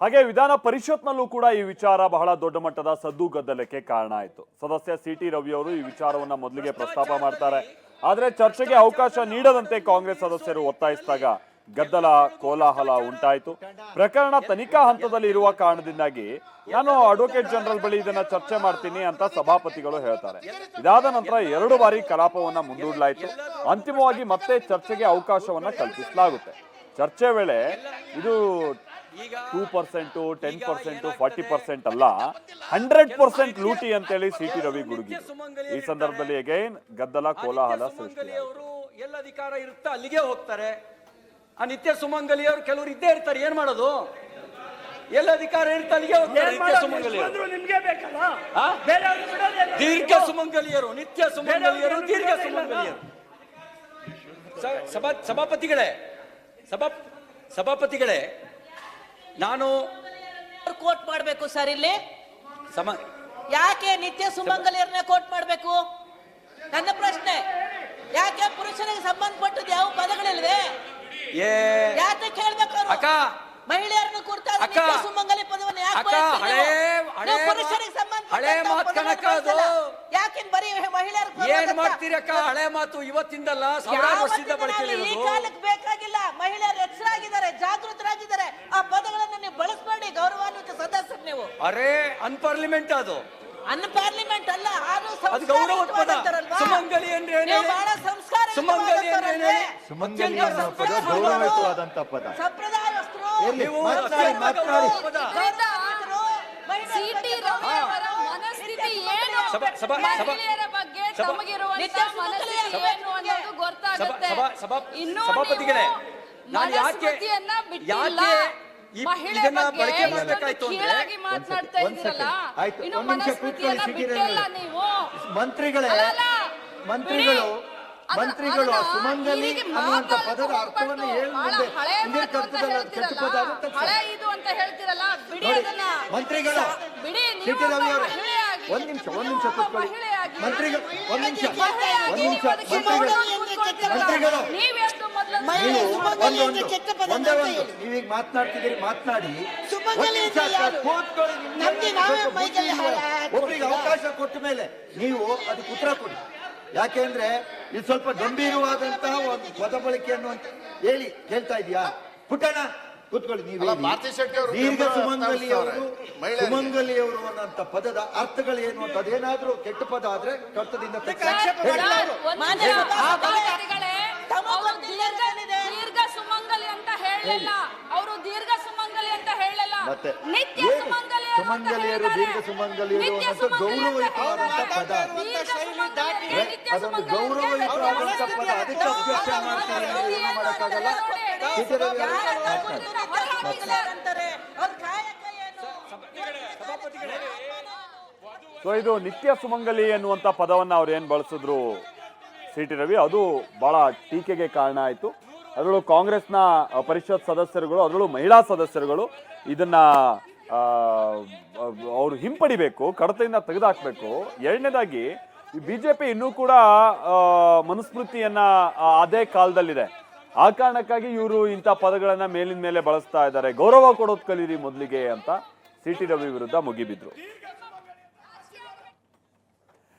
ಹಾಗೆ ವಿಧಾನ ಪರಿಷತ್ನಲ್ಲೂ ಕೂಡ ಈ ವಿಚಾರ ಬಹಳ ದೊಡ್ಡ ಮಟ್ಟದ ಸದ್ದು ಗದ್ದಲಕ್ಕೆ ಕಾರಣ ಆಯಿತು. ಸದಸ್ಯ ಸಿ ಟಿ ರವಿ ಅವರು ಈ ವಿಚಾರವನ್ನ ಮೊದಲಿಗೆ ಪ್ರಸ್ತಾಪ ಮಾಡ್ತಾರೆ. ಆದರೆ ಚರ್ಚೆಗೆ ಅವಕಾಶ ನೀಡದಂತೆ ಕಾಂಗ್ರೆಸ್ ಸದಸ್ಯರು ಒತ್ತಾಯಿಸಿದಾಗ ಗದ್ದಲ, ಕೋಲಾಹಲ ಉಂಟಾಯಿತು. ಪ್ರಕರಣ ತನಿಖಾ ಹಂತದಲ್ಲಿ ಇರುವ ಕಾರಣದಿಂದಾಗಿ ನಾನು ಅಡ್ವೊಕೇಟ್ ಜನರಲ್ ಬಳಿ ಇದನ್ನ ಚರ್ಚೆ ಮಾಡ್ತೀನಿ ಅಂತ ಸಭಾಪತಿಗಳು ಹೇಳ್ತಾರೆ. ಇದಾದ ನಂತರ ಎರಡು ಬಾರಿ ಕಲಾಪವನ್ನ ಮುಂದೂಡಲಾಯಿತು. ಅಂತಿಮವಾಗಿ ಮತ್ತೆ ಚರ್ಚೆಗೆ ಅವಕಾಶವನ್ನ ಕಲ್ಪಿಸಲಾಗುತ್ತೆ. ಚರ್ಚೆ ವೇಳೆ ಇದು two percent ten percent forty percent ಅಲ್ಲ ಹಂಡ್ರೆಡ್ ಪರ್ಸೆಂಟ್ ಲೂಟಿ ಅಂತೇಳಿ ಸಿ ಟಿ ರವಿ ಗುಡುಗಿ ಈ ಸಂದರ್ಭದಲ್ಲಿ ಅಗೈನ್ ಗದ್ದಲ ಕೋಲಾಹಲ ಸೃಷ್ಟಿ ಅವರು ಎಲ್ಲ ಅಧಿಕಾರ ಇರುತ್ತಾ ಅಲ್ಲಿಗೆ ಹೋಗ್ತಾರೆ. ಆ ನಿತ್ಯ ಸುಮಂಗಲಿಯವರು ಕೆಲವರು ಇದ್ದೇ ಇರ್ತಾರೆ ಏನ್ ಮಾಡೋದು? ಎಲ್ಲ ಅಧಿಕಾರ ಇರುತ್ತೆ ಅಲ್ಲಿಗೆ ಹೋಗ್ತಾರೆ ದೀರ್ಘ ಸುಮಂಗಲಿಯರು ನಿತ್ಯ ಸುಮಂಗಲಿಯರು ದೀರ್ಘ ಸುಮಂಗಲಿಯರು. ಸಭಾ ಸಭಾಪತಿಗಳೇ ಸಭಾ ಸಭಾಪತಿಗಳೇ ನಾನು ಕೋಟ್ ಮಾಡಬೇಕು ಸರ್ ಇಲ್ಲಿ ಸಮ ಯಾಕೆ ನಿತ್ಯ ಸುಮಂಗಲಿಯರನ್ನ ಕೋಟ್ ಮಾಡ್ಬೇಕು ನನ್ನ ಪ್ರಶ್ನೆ ಯಾಕೆ ಪುರುಷರಿಗೆ ಸಂಬಂಧಪಟ್ಟದ್ದು ಯಾವ ಪದಗಳಿಲ್ವೇ ಏ ಯಾಕೆ ಕೇಳ್ಬೇಕು ಅವ್ರು? ಅಕ್ಕ ಮಹಿಳೆಯರನ್ನು ಕುರಿತಾದ ನಿತ್ಯ ಸುಮಂಗಲಿ ಪದವನ್ನು ಯಾಕೆ ಪುರುಷರಿಗೆ ಸಂಬಂಧ ಹಳೆ ಮಾತ್ ಪದವನ್ನು ಅದು. ಬಳಸಲ್ಲ. ಯಾಕೆ ಬರೀ ಮಹಿಳೆಯರ ಏನ್ ಮಾಡ್ತೀರಿ ಅಕ್ಕ ಹಳೆ ಮಾತು ಇವತ್ತಿಂದಲ್ಲ ಸಾವಿರಾರು ವರ್ಷದಿಂದ ಬಳಕೆ ಈ ಕಾಲಕ್ಕೆ ಬೇಕಾಗಿಲ್ಲ ಮಹಿಳೆಯರು ಎಚ್ಚರಾಗಿದ್ದಾರೆ ಜಾಗೃತರಾಗಿದ್ದಾರೆ ಆ ಪದಗಳನ್ನು ನೀವು ಬಳಸಬೇಡಿ ಗೌರವಾನ್ವಿತ ಸದಸ್ಯರು ನೀವು ಅರೇ ಅನ್ಪಾರ್ಲಿಮೆಂಟ್ ಅದು ಅನ್ಪಾರ್ಲಿಮೆಂಟ್ ಅಲ್ಲ ಆದ್ರೂ ಅದು ಗೌರವದ ಪದ ಸಂಸ್ಕಾರಯುತವಾದಂತರಲ್ವಾ? ಸುಮಂಗಲಿ ಅಂದ್ರೆ ಏನು ನೀವು ಹೇಳಿ? ಬಹಳ ಸಂಸ್ಕಾರಯುತವಾದಂತರಲ್ವೇ? ಸುಮಂಗಲಿ ಅಂದ್ರೆ? ಸುಮಂಗಲಿ ಅನ್ನೋ ಪದ. ಗೌರವಯುತವಾದಂತ ಪದ ಸಂಪ್ರದಾಯಸ್ಥರು ಎಲ್ಲಿ? ನೀವು ಮಾತನಾಡಿ, ಅತ್ಯಂತ ಗೌರವದ ಪದ. ಗೌರವಾನ್ವಿತರು, ಮಹಿಳೆಯರ ಸಿಟಿ ಬಗ್ಗೆ ರವಿ ಗೌರವ. ಅವರ ಮನಸ್ಥಿತಿ ಏನು ಸಭಾ- ಸಭಾ- ಸಭಾ- ಮಹಿಳೆಯರ ಬಗ್ಗೆ ಸಭಾ- ತಮಗಿರುವಂತ ಮನಸ್ಥಿತಿ ಏನು ಅನ್ನೋದು ಗೊತ್ತಾಗುತ್ತೆ ಸಭಾ- ಸಭಾ- ಇನ್ನು ಸಭಾಪತಿಗಳೇ, ನೀವು ನಾನು ಯಾಕೆ- ಮನಸ್ಮೃತಿಯನ್ನ ಬಿಟ್ಟಿಲ್ಲ ಯಾಕೆ ಇದನ್ನ ಬಳಕೆ ಮಾಡ್ಬೇಕಾಯ್ತು ಮಂತ್ರಿಗಳೇ ಮಂತ್ರಿಗಳು. ಮಂತ್ರಿಗಳು ಸುಮಂಗಲಿ ಅನ್ನುವಂತ ಪದದ ಅರ್ಥವನ್ನು ಹೋಗ್ಬಾರ್ದು. ಹೇಳಿ ಬಹಳ ಮುಂದೆ ಹಳೆ ಹಿಂದಿನ ಕರ್ತದಲ್ಲಿ ಕೆಟ್ಟ ಪದ ಮಂತ್ರಿಗಳು ಸಿಟಿ ರವಿ ಅವರು ಒಂದ್ ನಿಮಿಷ ಒಂದ್ ನಿಮಿಷ ಕೂತ್ಕೊಳ್ಳಿ. ಮಂತ್ರಿಗಳು ಒಂದ್ ನಿಮಿಷ ಒಂದ್ ನಿಮಿಷ ಮಂತ್ರಿಗಳು. ಮಂತ್ರಿಗಳು. ನೀವೆಷ್ಟು ಮೊದಲು ನೀವು ಸುಮಂಗಲಿ ಒಂದೊಂದು ಅಂದ್ರೆ ಕೆಟ್ಟ ಪದ ಒಂದೇ ಅಂತ ಒಂದು ಹೇಳಿ. ನೀವೀಗ ಮಾತನಾಡ್ತಿದ್ದೀರಿ ಮಾತನಾಡಿ. ಸುಮಂಗಲಿ ಒಂದ್ ನಿಮಿಷ ಅಂದ್ರೆ ಯಾರು? ಕೂತ್ಕೊಳ್ಳಿ, ನಿಮ್ಗೆ ನಮ್ಗೆ ಸ್ವಲ್ಪ ನಾವೇ ಬುದ್ಧಿ ಮೈಕೈ ಇಲ್ವಾ? ಒಬ್ರಿಗೆ ಅವಕಾಶ ಕೊಟ್ಟ ಮೇಲೆ ನೀವು ಅದಕ್ಕೆ ಉತ್ತರ ಕೊಡಿ. ಯಾಕೆಂದ್ರೆ ಇದು ಸ್ವಲ್ಪ ಗಂಭೀರವಾದಂತಹ ಒಂದು ಪದ ಬಳಕೆಯನ್ನು ಅಂತ ಹೇಳಿ ಹೇಳ್ತಾ ಇದೀಯಾ? ಪುಟ್ಟಣ ಕೂತ್ಕೊಳ್ಳಿ ನೀವು ಅಲ್ಲ, ಹೇಳಿ. ಮಾರುತಿ ಶೆಟ್ಟಿ ಅವರು ದೀರ್ಘ ಸುಮಂಗಲಿ ಅವರು ಮಹಿಳೆಯರಿಗೆ. ಸುಮಂಗಲಿ ಅವರು ಅನ್ನೋಂಥ ಪದದ ಅರ್ಥಗಳು ಏನು ಅಂತ ಅದೇನಾದ್ರೂ ಕೆಟ್ಟ ಪದ ಆದ್ರೆ ಕರ್ತದಿಂದ ಅವರು ದೀರ್ಘ ಏನಿದೆ? ದೀರ್ಘ ಸುಮಂಗಲಿ ಅಂತ ಹೇಳಲಿಲ್ಲ ಅವರು ದೀರ್ಘ ಸುಮಂಗಲಿ ಅಂತ ಹೇಳಲಿಲ್ಲ ಮತ್ತೆ ಸುಮಂಗಲಿಯರು ದೀರ್ಘ ಸುಮಂಗಲಿಯರು ಅನ್ನೋದು ಗೌರವಯುತವಾದಂತ ಪದ. ಅದೊಂದು ಗೌರವಯುತವಾದಂತ ಪದ ಅದಕ್ಕೆ ಅಭ್ಯಾಸ ಮಾಡ್ತಾರೆ. ಮಾಡೋಕ್ಕಾಗಲ್ಲ ಏನು ಸೊ ಇದು ನಿತ್ಯ ಸುಮಂಗಲಿ ಎನ್ನುವಂತ ಪದವನ್ನ ಅವ್ರು ಏನ್ ಬಳಸಿದ್ರು? ಸಿ ಟಿ ರವಿ ಅದು ಬಹಳ ಟೀಕೆಗೆ ಕಾರಣ ಆಯಿತು. ಅದರಲ್ಲೂ ಕಾಂಗ್ರೆಸ್ನ ಪರಿಷತ್ ಸದಸ್ಯರುಗಳು, ಅದರಲ್ಲೂ ಮಹಿಳಾ ಸದಸ್ಯರುಗಳು ಇದನ್ನ ಅವರು ಹಿಂಪಡಿಬೇಕು ಕಡತೆಯಿಂದ ತೆಗೆದುಹಾಕಬೇಕು ಎರಡನೇದಾಗಿ ಬಿ ಜೆ ಪಿ ಇನ್ನೂ ಕೂಡ ಮನುಸ್ಮೃತಿಯನ್ನು ಅದೇ ಕಾಲದಲ್ಲಿದೆ. ಆ ಕಾರಣಕ್ಕಾಗಿ ಇವರು ಇಂಥ ಪದಗಳನ್ನ ಮೇಲಿನ ಮೇಲೆ ಬಳಸ್ತಾ ಇದ್ದಾರೆ. ಗೌರವ ಕೊಡೋದು ಕಲೀರಿ ಮೊದಲಿಗೆ ಅಂತ ಸಿ ಟಿ ರವಿ ವಿರುದ್ಧ ಮುಗಿಬಿದ್ರು.